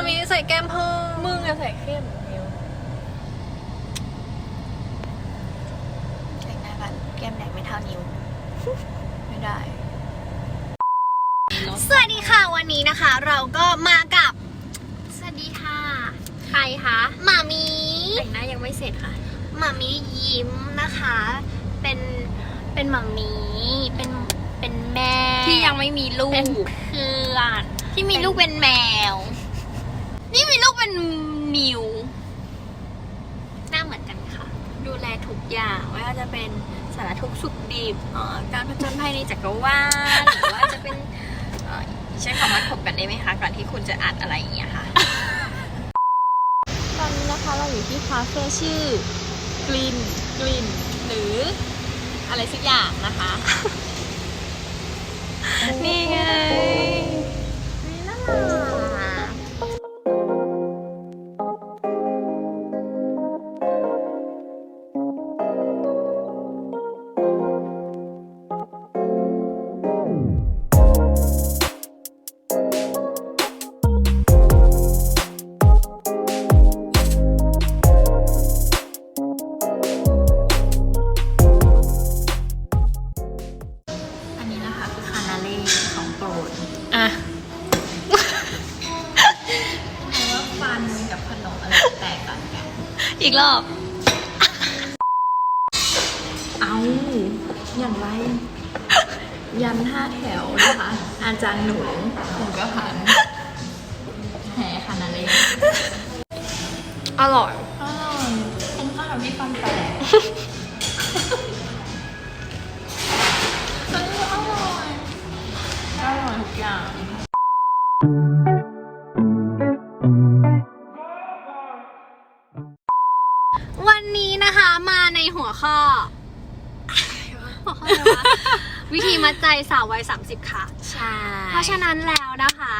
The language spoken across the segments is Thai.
มามีใส่แก้มเพิ่มมึงอะใส่เข้มนิวแต่งหน้ากันแก้มแดงไม่เท่านิ้ว ไม่ได้ สวัสดีค่ะวันนี้นะคะ เราก็มากับ สวัสดีค่ะ ใครคะหมามี แต่งหน้ายังไม่เสร็จค่ะ หมามียิ้มนะคะ เป็น เป็นหมามี เป็น เป็นแม่ที่ยังไม่มีลูเป็นกเพื่อน ที่มีลูกเป็นแมว นี่มีลูกเป็นมิว หน้าเหมือนกันค่ะ ดูแลทุกอย่างไม่ว่าจะเป็นสารทุกข์สุขดิบเอ่อการผจญภัยในจักรวาลหรือว่าจะเป็นเอ่อใช้คำว่าถกกันได้ไหมคะก่อนที่คุณจะอัดอะไรอย่างเงี้ยค่ะ ตอนนี้นะคะเราอยู่ที่คาเฟ่ชื่อกลินกลินหรืออะไรสักอย่างนะคะ นี่ไงน่ารั อีกรอบ เอาอย่างไร ยันห้าแถวนะคะ อาจารย์หนูผมก็หันแห่คานาเลอร่อย อร่อยคุ้มค่ากับที่ฟันแตก ในหัวข้อหัวข้ออะไรวะ วิธีมัดใจสาววัย30 ค่ะ ใช่เพราะฉะนั้นแล้วนะคะ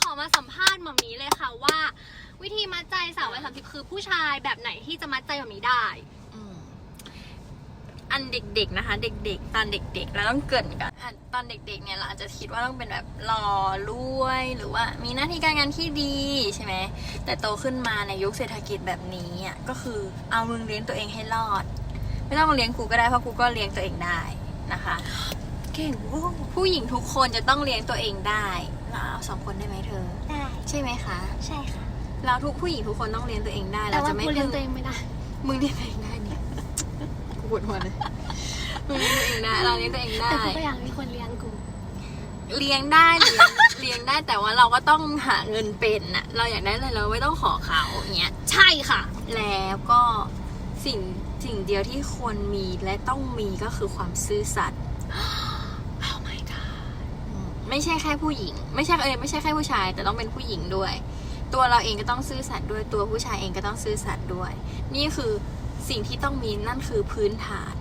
ขอมาสัมภาษณ์หมอมนี้เลยค่ะว่า วิธีมัดใจสาววัย30 คือผู้ชายแบบไหนที่จะมัดใจหมอมนี้ได้ อืมอันเด็กๆนะคะ เด็กๆ ตอนเด็กๆเราต้องเกรินกันอะตอนเด็กๆเนี่ยเราอาจจะคิดว่าต้องเป็นแบบหล่อรวยหรือว่ามีหน้าที่การงานที่ดีใช่ไหมแต่โตขึ้นมาในยุคเศรษฐกิจแบบนี้อะก็คือเอามึงเลี้ยงตัวเองให้รอด ไม่ต้องเลี้ยงกูก็ได้เพราะกูก็เลี้ยงตัวเองได้นะคะ เก่งโว้ผู้หญิงทุกคนจะต้องเลี้ยงตัวเองได้เราเอาสองคนได้ไหมเธอ ได้ใช่ไหมคะ ใช่ค่ะเราทุกผู้หญิงทุกคนต้องเลี้ยงตัวเองได้แต่เราว่าจะไม่กูเลี้ยงพึ่งตัวเองไม่ได้มึงเลี้ยงตัวเองได้เนี่ยกู ปวดหัวเลยมึงเลี้ยงตัวเองได้เราเลี้ยงตัวเองได้ แต่กูก็อยากมีคนเลี้ยงกู เลี้ยงได้เลี้ยงเลี้ยงได้แต่ว่าเราก็ต้องหาเงินเป็นน่ะ เราอยากได้อะไรเราไม่ต้องขอเขาอย่างเงี้ย ใช่ค่ะ แล้วก็สิ่งสิ่งเดียวที่ควรมีและต้องมีก็คือความซื่อสัตย์ Oh my god อืมไม่ใช่แค่ผู้หญิง ไม่ใช่เออไม่ใช่แค่ผู้ชาย แต่ต้องเป็นผู้หญิงด้วย ตัวเราเองก็ต้องซื่อสัตย์ด้วยตัวผู้ชายเองก็ต้องซื่อสัตย์ด้วย นี่คือ สิ่งที่ต้องมีนั่นคือพื้นฐาน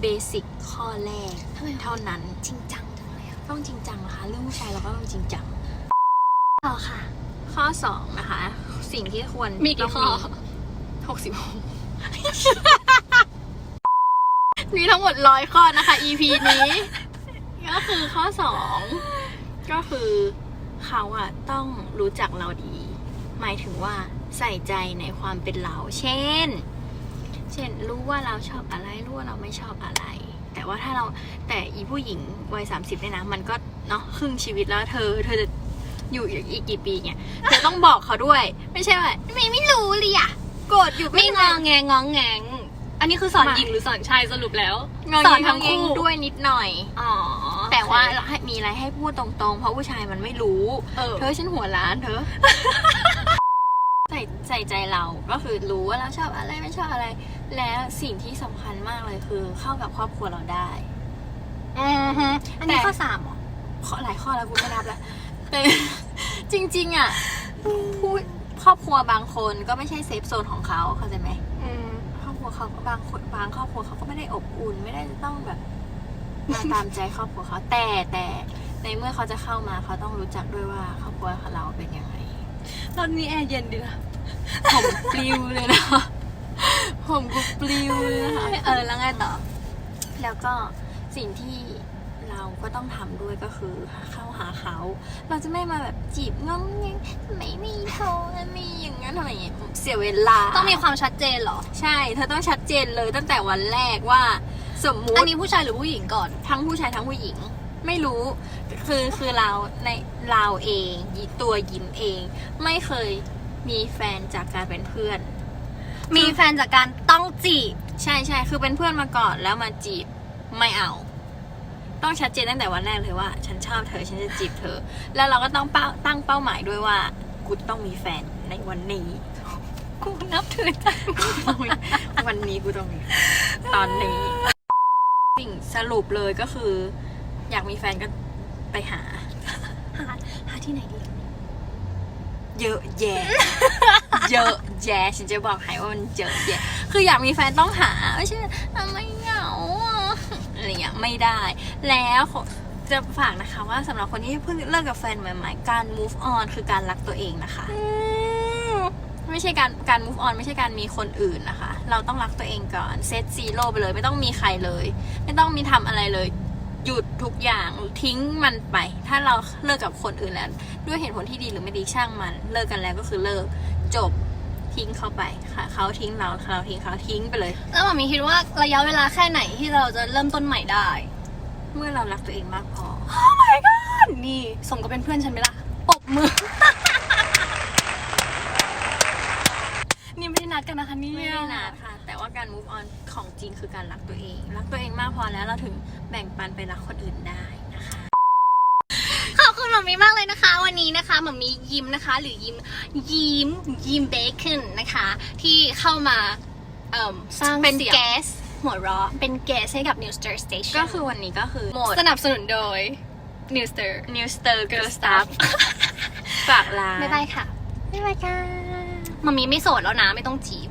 เบสิกข้อแรกทำไม เท่านั้นจริงจังจังเลยอะต้องจริงจังนะคะเรื่องผู้ชายเราก็ต้องจริงจัง ต่อค่ะ ข้อสองนะคะ สิ่งที่ควรมีกี่ข้อ หกสิบหกมีทั้งหมดร้อยข้อนะคะ EP นี้ ก็คือข้อสองก็คือเขาอะต้องรู้จักเราดี หมายถึงว่าใส่ใจในความเป็นเรา เช่น เช่น รู้ว่าเราชอบอะไร รู้ว่าเราไม่ชอบอะไร แต่ว่าถ้าเราแต่อีผู้หญิงวัยสามสิบเนี่ยนะ มันก็เนาะครึ่งชีวิตแล้วเธอ เธอจะอยู่อีกกี่ปีเนี่ยเธอต้องบอกเขาด้วย ไม่ใช่ว่าไม่ไม่รู้เลยอะโกรธอยู่ไม่งนองแงงองแงง อันนี้คือสอนไม่หญิงหรือสอนชายสรุปแล้วงอสแงอนงทั้ทั้งงคู่คู่ด้วยนิดหน่อยอ๋อแต่ว่าให้มีอะไรให้พูดตรงๆ เพราะผู้ชายมันไม่รู้เออเธอฉันหัวล้านเธอใส่ใส่ใจเราก็คือรู้ว่าเราชอบอะไรไม่ชอบอะไร และสิ่งที่สำคัญมากเลยคือ เข้ากับครอบครัวเราได้อือฮึอันนี้แต่ข้อสามเหรอข้อหลายข้อแล้วกูไม่นับแล้วแต่จริง ๆ อะผู้ครอบครัวบางคนก็ไม่ใช่เซฟโซนของเขาเข้าใจไหมอืมครอบครัวเขาก็บางคนบางครอบครัวเขาก็ไม่ได้อบอุ่นไม่ได้จะต้องแบบมาตามใจครอบครัวเขาแต่แต่ในเมื่อเขาจะเข้ามาเขาต้องรู้จักด้วยว่าครอบครัวเราเป็นยังไงตอนนี้แอร์เย็นดีนะ ผมปลิวเลยนะผมกูปลิวเลยนะคะเออแล้วไงต่อ แล้วก็สิ่งที่เราเราก็ต้องทำด้วยก็คือเข้าหาเขา เราจะไม่มาแบบจีบงงงงทำไมไม่โทรไม่อย่างนั้นทำไมอย่างนี้เสียเวลา ต้องมีความชัดเจนเหรอ ใช่ เธอต้องชัดเจนเลยตั้งแต่วันแรกว่า สมมุอันตินี้ผู้ชายหรือผู้หญิงก่อน ทั้งผู้ชายทั้งผู้หญิง ไม่รู้ คือคือเราในเราเองตัวยิ้มเอง ไม่เคย มีแฟนจากการเป็นเพื่อน มีแฟนจากการต้องจีบ ใช่ใช่คือเป็นเพื่อนมาก่อนแล้วมาจีบไม่เอา ต้องชัดเจนตั้งแต่วันแรกเลยว่า ฉันชอบเธอฉันจะจีบเธอ แล้วเราก็ต้องเป้าตั้งเป้าหมายด้วยว่ากูต้องมีแฟนในวันนี้กูนับถือจังวันนี้กูต้องมีแฟนตอนนี้ สิ่งสรุปเลยก็คือ อยากมีแฟนก็ไปหา หา หาที่ไหนดี เยอะแยะ เยอะแยะฉันจะบอกให้ว่ามันเยอะแยะ คืออยากมีแฟนต้องหาไม่ใช่ทำไมเหงาอะไรอย่างเงี้ยไม่ได้ แล้วจะฝากนะคะว่าสำหรับคนที่เพิ่งเลิกกับแฟนใหม่ๆ การ move on คือการรักตัวเองนะคะ ไม่ใช่การการ move on ไม่ใช่การมีคนอื่นนะคะ เราต้องรักตัวเองก่อนเซตซีโร่ไปเลย ไม่ต้องมีใครเลย ไม่ต้องมีทำอะไรเลย หยุดทุกอย่างทิ้งมันไป ถ้าเราเลิกกับคนอื่นแล้ว ด้วยเหตุผลที่ดีหรือไม่ดีช่างมัน เลิกกันแล้วก็คือเลิกจบทิ้งเขาไปค่ะเขาทิ้งเราเราทิ้งเขาทิ้งไปเลย แล้วหมามีคิดว่าระยะเวลาแค่ไหนที่เราจะเริ่มต้นใหม่ได้ เมื่อเรารักตัวเองมากพอนี่สมกับเป็นเพื่อนฉันไหมล่ะปรบมือ นี่ไม่ได้นัดกันนะคะเนี่ยไม่ได้นานค่ะแต่ ว่าการ move on ของจริงคือการรักตัวเอง รักตัวเองมากพอแล้วเราถึงแบ่งปันไปรักคนอื่นได้นะคะ ขอบคุณหมามีมากเลยนะคะ วันนี้นะคะหมามียิ้มนะคะ หรือยิ้มยิ้มยิ้มเบคอนนะคะ ที่เข้ามาเอ่มสร้างเป็นสียงแก๊สหัวเราะเป็นแกสให้กับ New Star Station ก็คือวันนี้ก็คือหมดสนับสนุนโดย New Star New Star Girl Stuff ฝากร้านบ๊ายบายค่ะบ๊ายบายค่ะมามีไม่โสดแล้วนะ ไม่ต้องจีบ